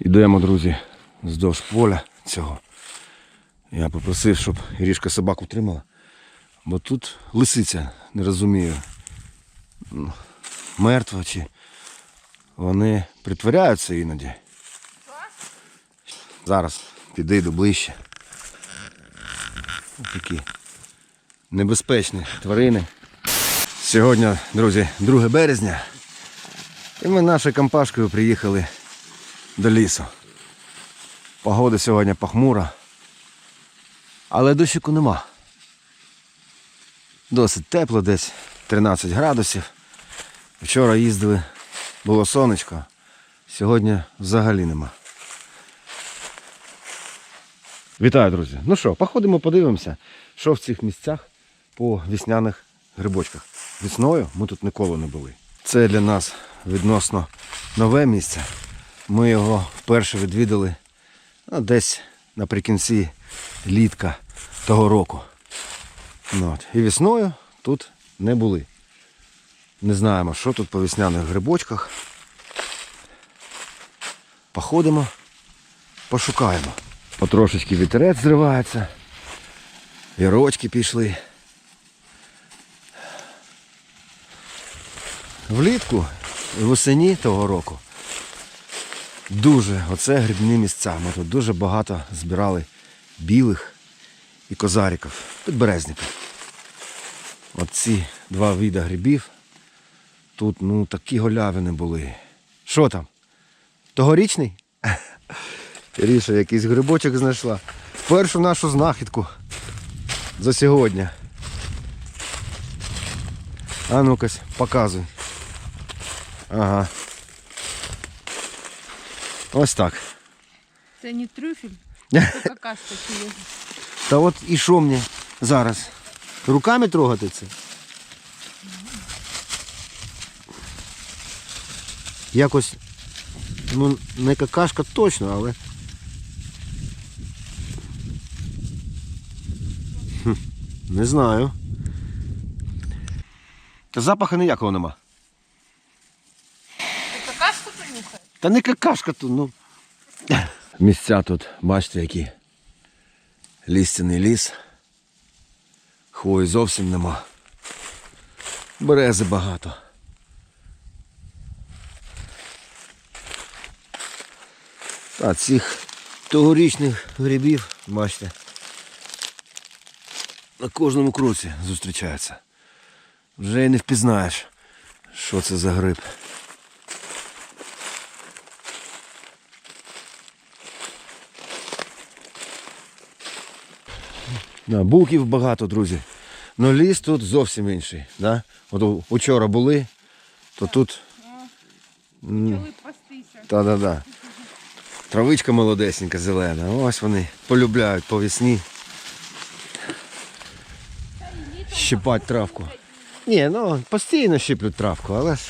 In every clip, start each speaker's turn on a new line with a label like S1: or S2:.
S1: Йдемо, друзі, вздовж поля цього. Я попросив, щоб Ірішка собаку тримала. Бо тут лисиця, не розумію. м, Мертва чи вони притворяються іноді. Зараз підійду ближче. Ось Такі небезпечні тварини. Сьогодні, друзі, 2 березня. І ми нашою компашкою приїхали до лісу. Погода сьогодні похмура. Але дощику нема. Досить тепло, десь 13 градусів. Вчора їздили, було сонечко. Сьогодні взагалі нема. Вітаю, друзі. Ну що, походимо, подивимося, що в цих місцях по вісняних грибочках. Весною ми тут ніколи не були. Це для нас відносно нове місце. Ми його вперше відвідали ну, десь наприкінці літка того року. Ну, от. І весною тут не були. Не знаємо, що тут по весняних грибочках. Походимо, пошукаємо. Потрошечки вітерець зривається. Вірочки пішли. Влітку восені того року дуже, оце грибні місця. Ми тут дуже багато збирали білих і козариків, підберезників. Оці два види грибів. Тут ну такі голявини були. Що там? Тогорічний? Ріша якийсь грибочок знайшла. Першу нашу знахідку за сьогодні. А ну-ка, показуй. Ага. Ось так.
S2: Це не трюфель, це какашка чи є.
S1: Та от і що мені зараз? Руками трогати це? Якось, ну, не какашка точно, але. Хм, не знаю. Та запаху ніякого нема. Та не какашка тут, ну. Місця тут, бачите, які. Лістяний ліс. Хвої зовсім нема. Берези багато. А цих тогорічних грибів, бачите, на кожному кроці зустрічаються. Вже й не впізнаєш, що це за гриб. Да, буків багато, друзі. Ну ліс тут зовсім інший. Да? От учора були, то тут.
S2: Почали пастися.
S1: Та-да-да. Травичка молодесенька, зелена. Ось вони полюбляють по весні. Щипать травку. Ні, ну постійно щиплють травку, але ж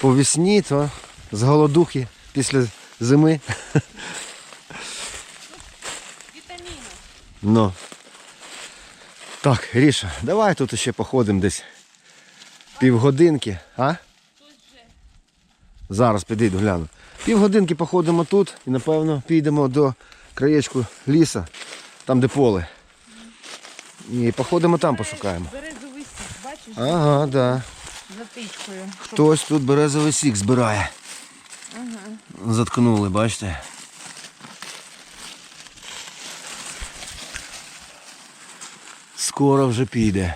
S1: по весні то з голодухи після зими. Ну. Так, Ріша, давай тут ще походимо десь півгодинки, а? Зараз підійду, гляну. Півгодинки походимо тут і напевно підемо до краєчку ліса, там де поле. І походимо там пошукаємо.
S2: березовий сік, бачиш,
S1: Ага, так. Да.
S2: затичкою.
S1: Хтось тут березовий сік збирає. Заткнули, бачите? Скоро вже піде.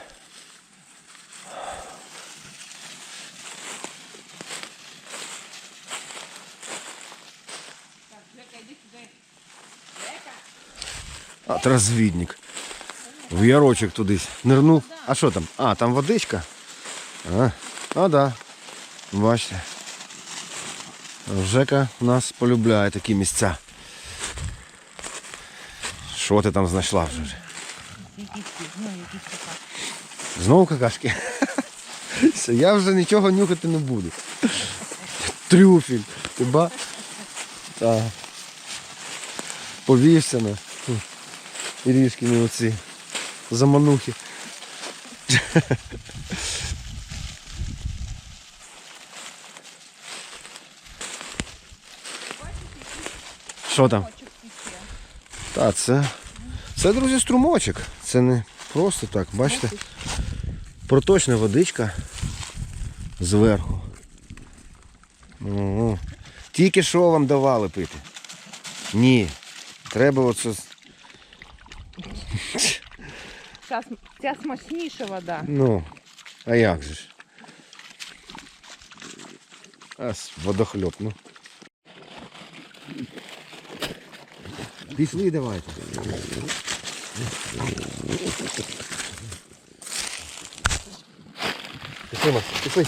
S1: От розвідник. В ярочок туди нирнув. А що там? А, там водичка. А, а да. Бачите. Жека нас полюбляє такі місця. Що ти там знайшла вже?
S2: Якісь, ну, якісь какашки.
S1: Знову какашки? Все, Я вже нічого нюхати не буду. Трюфель. Ти ба? Так. Повівся на фу, Ірішкіни оці заманухи. Що там? Та це. Це, друзі, струмочок. Це не просто так. Бачите? Проточна водичка зверху. Ого. Тільки що вам давали пити? Ні. Треба оце.
S2: Ця, ця смачніша вода.
S1: Ну, а як же ж? Ас, водохльоп, ну. Пішли давайте. Пішли, Макс, пішли.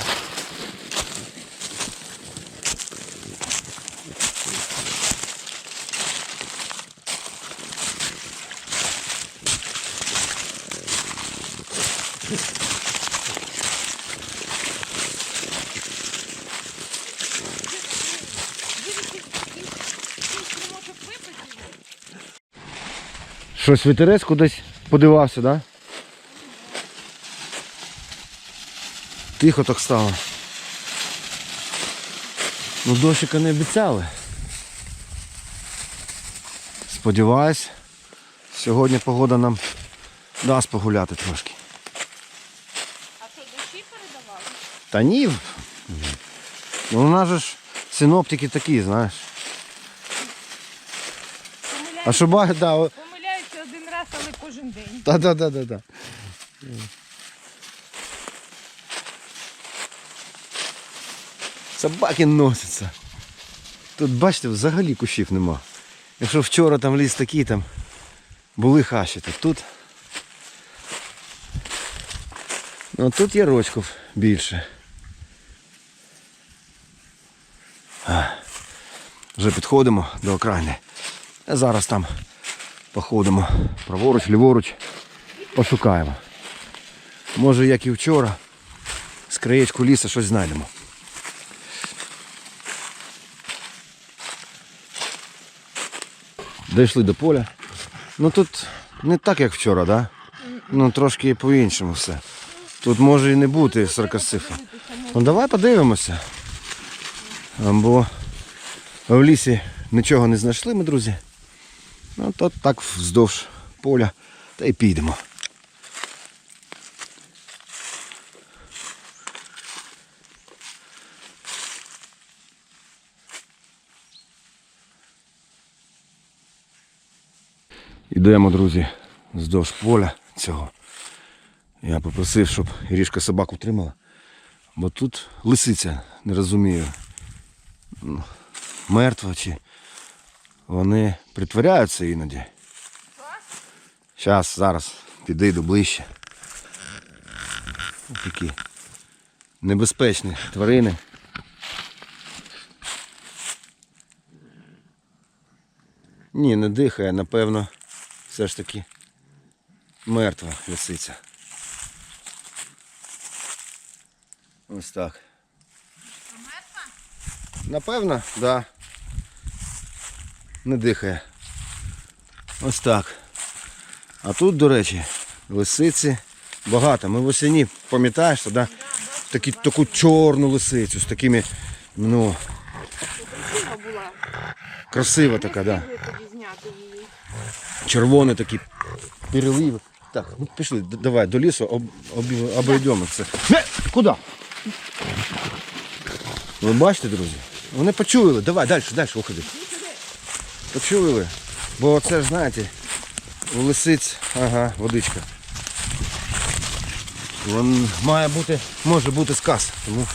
S1: Щось вітерець кудись подивався, да? Тихо так стало. Ну дощика не обіцяли. Сподіваюсь, сьогодні погода нам дасть погуляти трошки.
S2: А що, дощі передавали?
S1: Та ні. Ну у нас же ж синоптики такі, знаєш. А що да, о-
S2: Помиляються один раз, але кожен день.
S1: Та, да, да, да, да. Собаки носяться. Тут, бачите, взагалі кущів нема. Якщо вчора там ліс такий, там були хащі, то тут. Ну тут є рочків більше. А, Вже підходимо до окраїни. А зараз там походимо праворуч, ліворуч, пошукаємо. Може, як і вчора, з краєчку лісу щось знайдемо. Дійшли до поля. Ну тут не так, як вчора, да? Ну трошки по-іншому все. Тут може і не бути саркасифа. Ну давай подивимося. Бо в лісі нічого не знайшли ми, друзі. Ну, то так вздовж поля та й підемо. Ідемо, друзі, вздовж поля цього. Я попросив, щоб Ірішка собаку тримала. Бо тут лисиця, не розумію. ну, Мертва чи вони притворяються іноді. Зараз, зараз підійду ближче. Ось Такі небезпечні тварини. Ні, не дихає, напевно, все ж таки мертва лисиця. Ось так. Мертва? Напевно, так. Да. Не дихає. Ось так. А тут, до речі, лисиці багато. Ми в осені, пам'ятаєш, да? Такі, таку чорну лисицю з такими, ну,
S2: Красива була.
S1: красива така,
S2: тоді.
S1: Червоні такі переливи. Так, ну пішли, давай до лісу об, об, обійдемо це. Не! Куди? Ви бачите, друзі? Вони почули. Давай, далі, далі, виходи. Почули. Бо це ж, знаєте, у лисиць, ага, водичка. Вон має бути, може бути сказ, тому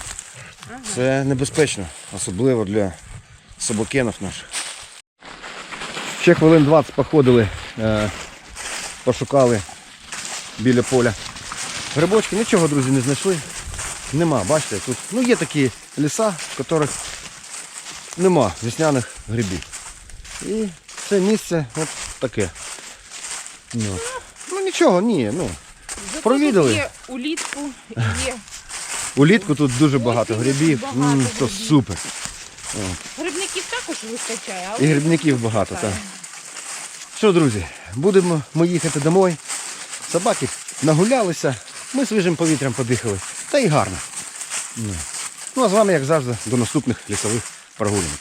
S1: це небезпечно, особливо для собакенів наших. Ще хвилин 20 походили, е, пошукали біля поля. Грибочки, нічого, друзі, не знайшли. Нема, бачите, тут ну, є такі ліса, в яких нема весняних грибів. І це місце от таке. Ну, ну нічого, ні, ну.
S2: Зато
S1: Провідали.
S2: тут Є улітку, є.
S1: Улітку тут дуже багато
S2: Ой,
S1: грибів.
S2: багато
S1: М, то
S2: грибів.
S1: супер.
S2: Грибників також вистачає, а
S1: І грибників багато, так. Що, друзі, будемо ми їхати домой. Собаки нагулялися, ми свіжим повітрям подихали. Та й гарно. Ну, Ну а з вами, як завжди, до наступних лісових прогулянок.